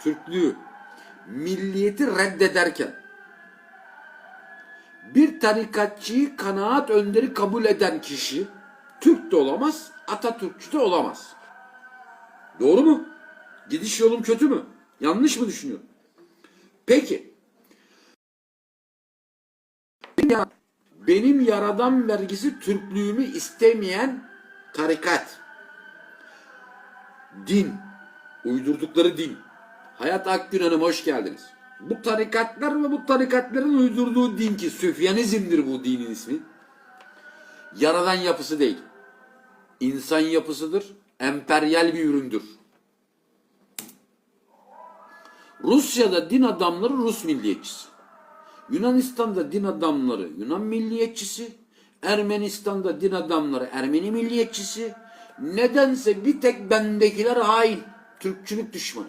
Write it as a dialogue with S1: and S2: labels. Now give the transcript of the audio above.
S1: Türklüğü, milliyeti reddederken bir tarikatçıyı kanaat önderi kabul eden kişi Türk de olamaz, Atatürkçü de olamaz. Doğru mu? Gidiş yolum kötü mü? Yanlış mı düşünüyorum? Peki. Benim yaradan vergisi Türklüğümü istemeyen tarikat, din, uydurdukları din. Hayat Akgün Hanım hoş geldiniz. Bu tarikatlar ve bu tarikatların uydurduğu din ki Süfyanizm'dir bu dinin ismi. Yaradan yapısı değil. İnsan yapısıdır. Emperyal bir üründür. Rusya'da din adamları Rus milliyetçisi. Yunanistan'da din adamları Yunan milliyetçisi. Ermenistan'da din adamları Ermeni milliyetçisi. Nedense bir tek bendekiler hain. Türkçülük düşmanı.